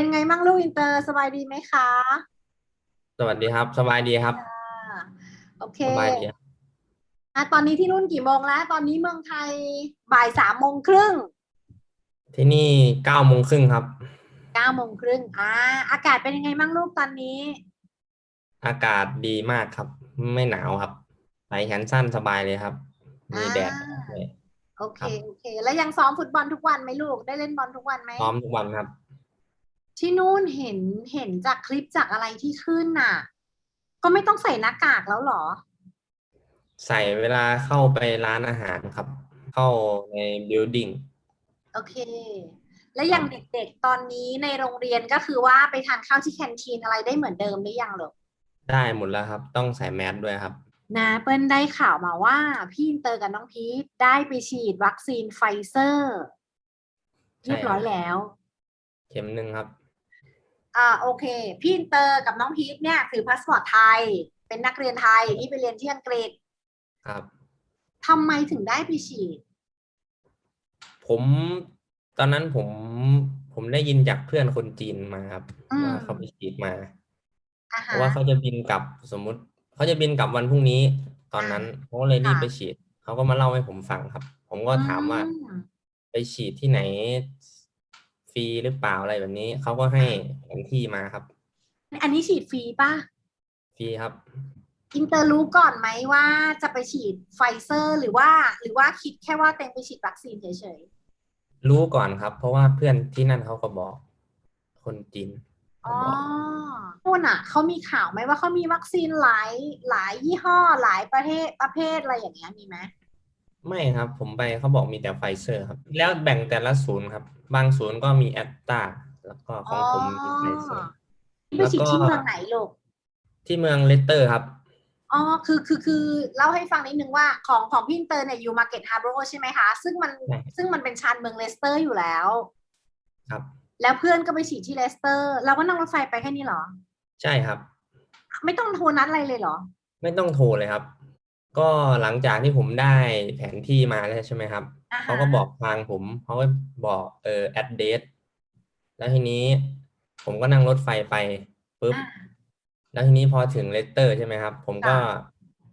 เป็นไงมั่งลูกอินเตอร์สบายดีไหมคะสวัสดีครับ สบายดีครับ อ่าโอเคสบายดีครับอะตอนนี้ที่นู่นกี่โมงแล้ว ตอนนี้เมืองไทยบ่ายสามโมงครึ่งที่นี่เก้าโมงครึ่งครับ เก้าโมงครึ่งอ่าอากาศเป็นยังไงมั่งลูกตอนนี้ อากาศดีมากครับ ไม่หนาวครับใส่แขนสั้นสบายเลยครับ มีแดดอ่าด้วยโอเคครับโอเค แล้วยังซ้อมฟุตบอลทุกวันไหมลูกได้เล่นบอลทุกวันไหมพร้อมทุกวันครับ ที่นู่นเห็นเห็นจากคลิปจากอะไรที่ขึ้นน่ะ ก็ไม่ต้องใส่หน้ากากแล้วเหรอ ใส่เวลาเข้าไปร้านอาหารครับ เข้าในบิลดิ่งโอเค และอย่างเด็กๆตอนนี้ในโรงเรียนก็คือว่าไปทานข้าวที่แคนทีนอะไรได้เหมือนเดิมหรือยังเหรอได้หมดแล้วครับ ต้องใส่แมสด้วยครับ นะเปิ้ลได้ข่าวมาว่า พี่อินเตอร์กับน้องพีทได้ไปฉีดวัคซีนไฟเซอร์ใช่เรียบร้อยแล้ว เข็มหนึ่งครับ อ่าโอเค พี่อินเตอร์กับน้องพีทเนี่ยถือพาสปอร์ตไทย เป็นนักเรียนไทยที่ไปเรียนที่อังกฤษครับ ทำไมถึงได้ไปฉีด ผมตอนนั้นผมผมได้ยินจากเพื่อนคนจีนมาครับอืม ว่าเขาไปฉีดมา อ่าเพฮะ ราะว่าเขาจะบินกลับสมมุติ เขาจะบินกลับวันพรุ่งนี้ ตอนนั้นเขาก็เลยรีบค่ะไปฉีด เขาก็มาเล่าให้ผมฟังครับ ผมก็ถามว่าอืมไปฉีดที่ไหนฟ รีหรือเปล่าอะไรแบบนี้เขาก็ให้แผนที่มาครับอันนี้ฉีดฟรีป่ะ ฟรีครับ อินเตอร์รู้ก่อนไหมว่าจะไปฉีดไฟเซอร์ หรือว่า หรือว่าคิดแค่ว่าเต็งไปฉีดวัคซีนเฉยรู้ก่อนครับ เพราะว่าเพื่อนที่นั่นเขาก็บอก คนจีนๆเขาอ๋อบอกนู่นอะเขามีข่าวไหมว่าเขามีวัคซีนหลายหลายยี่ห้อหลายประเทศประเภทอะไรอย่างเงี้ยมีไหม ไม่ครับ ผมไปเขาบอกมีแต่ไฟเซอร์ครับ แล้วแบ่งแต่ละศูนย์ครับ บางศูนย์ก็มีแอตตาแล้วก็ของผมมีไฟเซอร์ไปฉีดที่แล้วก็เมืองไหนลูก ที่เมืองเลสเตอร์ครับ อ๋อ คือ คือ คือเล่าให้ฟังนิดนึงว่าของของพี่อินเตอร์เนี่ยอยู่มาร์เก็ตฮาร์โบรใช่ไหมคะ ซึ่งมัน ใช่ ซึ่งมันเป็นชานเมืองเลสเตอร์อยู่แล้ว ครับ แล้วเพื่อนก็ไปฉีดที่เลสเตอร์ เราก็นั่งรถไฟไปแค่นี้เหรอ ใช่ครับ ไม่ต้องโทรนัดอะไรเลยเหรอ ไม่ต้องโทรเลยครับ ก็หลังจากที่ผมได้แผนที่มาแล้วใช่ไหมครับ อ่าฮะเขาก็บอกทางผมเขาก็บอกเออ address แล้วทีนี้ผมก็นั่งรถไฟไปปุ๊บ อ่าแล้วทีนี้พอถึงเลสเตอร์ใช่ไหมครับ ผมก็ค่ะ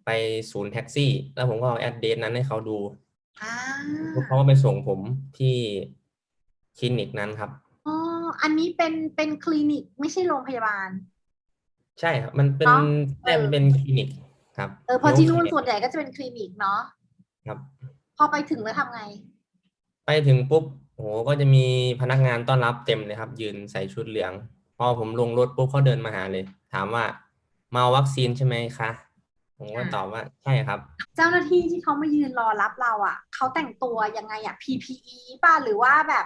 ไปศูนย์แท็กซี่ แล้วผมก็เอา address นั้นให้เขาดูอ่าปุ๊บเขาก็ไปส่งผมที่คลินิกนั้นครับ อ๋ออันนี้เป็นเป็นคลินิกไม่ใช่โรงพยาบาลใช่ครับ มันเป็นเนอะใช่เออมันเป็นคลินิก ครับเออเพราะที่นู่น Health ส่วนใหญ่ก็จะเป็นคลินิกเนาะครับ พอไปถึงแล้วทำไง ไปถึงปุ๊บโหก็จะมีพนักงานต้อนรับเต็มเลยครับ ยืนใส่ชุดเหลือง พอผมลงรถปุ๊บเขาเดินมาหาเลย ถามว่ามาเอาวัคซีนใช่ไหมคะผมก็อ่าตอบว่าใช่ครับ เจ้าหน้าที่ที่เขามายืนรอรับเราอะเขาแต่งตัวยังไงอะ PPE ป่ะหรือว่าแบบ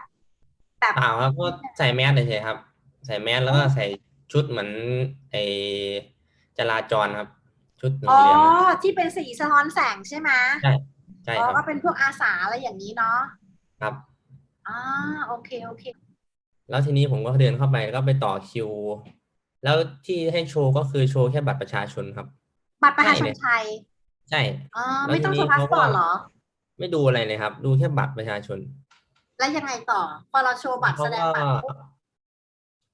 แบบเปล่าครับก็ใส่แมสเฉยๆครับ ใส่แมสแล้วก็ใส่ชุดเหมือนไอจราจรครับ ชุดเหอ๋อลืองที่เป็นสีสะท้อนแสงใช่ไหมๆใช่ใช่อ๋อครับก็เป็นพวกอาสาอะไรอย่างนี้เนาะครับ อ่าโอเคโอเค แล้วทีนี้ผมก็เดินเข้าไปแล้วก็ไปต่อคิว แล้วที่ให้โชว์ก็คือโชว์แค่บัตรประชาชนครับ บัตรประชาชใช่นเลยไทยใช่ อ๋อแล้วไม่ต้องทีโชนี้ว์พาสเขาปก็อร์ตเหรอ ไม่ดูอะไรเลยครับ ดูแค่บัตรประชาชน แล้วยังไงต่อ พอเราโชว์บัตรเขาแสดงก็บัตรปุ๊บ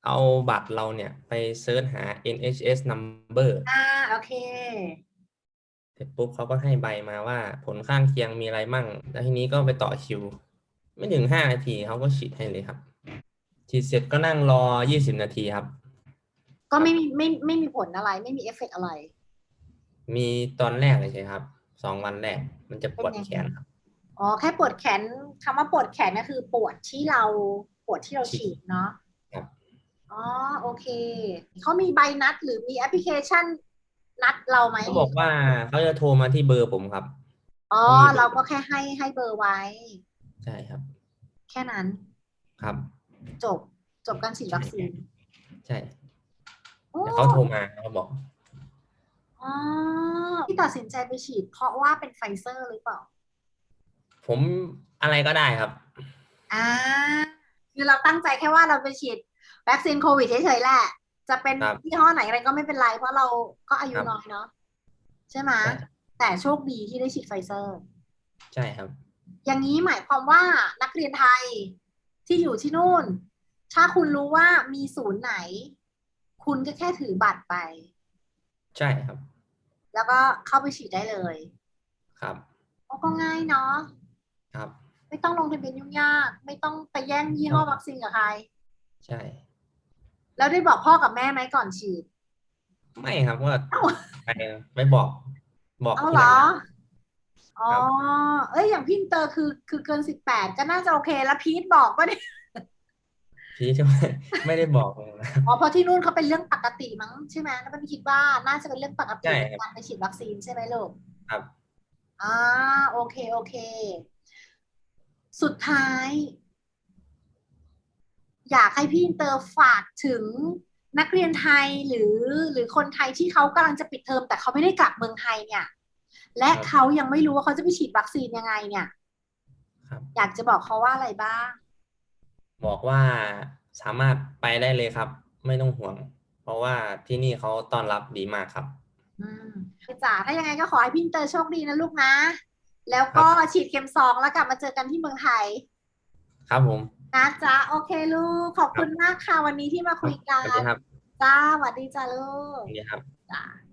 เอาบัตรเราเนี่ยไปเซิร์ชหา NHS number อ่าโอเคเสร็จปุ๊บเขาก็ให้ใบมาว่า ผลข้างเคียงมีอะไรมั่ง แล้วทีนี้ก็ไปต่อคิว ไม่ถึงห้านาทีเขาก็ฉีดให้เลยครับ ฉีดเสร็จก็นั่งรอยี่สิบนาทีครับ ก็ไม่มีไม่ไม่มีผลอะไร ไม่มีเอฟเฟกต์อะไร มีตอนแรกเลยใช่ครับสองวันแรกมันจะปวดแขนครับอ๋อแค่ปวดแขนคำว่าปวดแขนก็คือปวดที่เราปวดที่เราฉีดเนาะครับ อ๋อโอเค เขามีใบนัดหรือมีแอปพลิเคชันนัดเราไหมเขาบอกว่าเขาจะโทรมาที่เบอร์ผมครับ อ๋อเขามีเบอร์เราก็แค่ให้ให้เบอร์ไว้ ใช่ครับ แค่นั้น ครับ จบจบการฉีดวัคซีนใช่โอ้แต่เขาโทรมาเขาบอกอ๋อที่ตัดสินใจไปฉีด เพราะว่าเป็นไฟเซอร์หรือเปล่า ผมอะไรก็ได้ครับ อ่าคือเราตั้งใจแค่ว่าเราไปฉีด วัคซีนโควิดเฉยๆแหละ จะเป็นครับยี่ห้อไหนอะไรก็ไม่เป็นไร เพราะเราก็อายุครับ น้อยเนาะใช่ไหมใช่แต่โชคดีที่ได้ฉีดไฟเซอร์ ใช่ครับ อย่างนี้หมายความว่านักเรียนไทยที่อยู่ที่นู่น ถ้าคุณรู้ว่ามีศูนย์ไหน คุณก็แค่ถือบัตรไป ใช่ครับแล้วก็เข้าไปฉีดได้เลยครับโอ้ก็ง่ายเนาะครับ ไม่ต้องลงทะเบียนยุ่งยาก ไม่ต้องไปแย่งยี่ห้อวัคซีนกับใคร ใช่ แล้วได้บอกพ่อกับแม่ไหมก่อนฉีด ไม่ครับว่าเอ้าไปไม่บอก บอกเอาทีเหรลัองอ๋อครับเอ้ยอย่างพี่อินเตอร์คือคือเกินสิบแปดก็น่าจะโอเค แล้วพีทบอกว่าเนี่ยพี่จะไม่ไม่ได้บอกเลยนะอ๋อเพราะที่นู่นเขาเป็นเรื่องปกติมั้งใช่ไหมแล้วมันคิดว่าน่าจะเป็นเรื่องปกติใช่ในครับการไปฉีดวัคซีนใช่ไหมลูกครับอ่าโอเคโอเค สุดท้าย อยากให้พี่อินเตอร์ฝากถึงนักเรียนไทยหรือหรือคนไทยที่เขากำลังจะปิดเทอมแต่เขาไม่ได้กลับเมืองไทยเนี่ย และครับเขายังไม่รู้ว่าเขาจะไปฉีดวัคซีนยังไงเนี่ยครับอยากจะบอกเขาว่าอะไรบ้าง บอกว่าสามารถไปได้เลยครับ ไม่ต้องห่วง เพราะว่าที่นี่เขาต้อนรับดีมากครับอืมจ๋าถ้ายังไงก็ขอให้พี่อินเตอร์โชคดีนะลูกนะ แล้วก็ฉีดเข็มสองแล้วกลับมาเจอกันที่เมืองไทย ครับผม นะจ๊ะโอเคลูก ขอบคุณมากค่ะวันนี้ที่มาคุยกัสนวัสดีครับจ้าสวัสดีจ้าลูสกวัสดีครับจ้า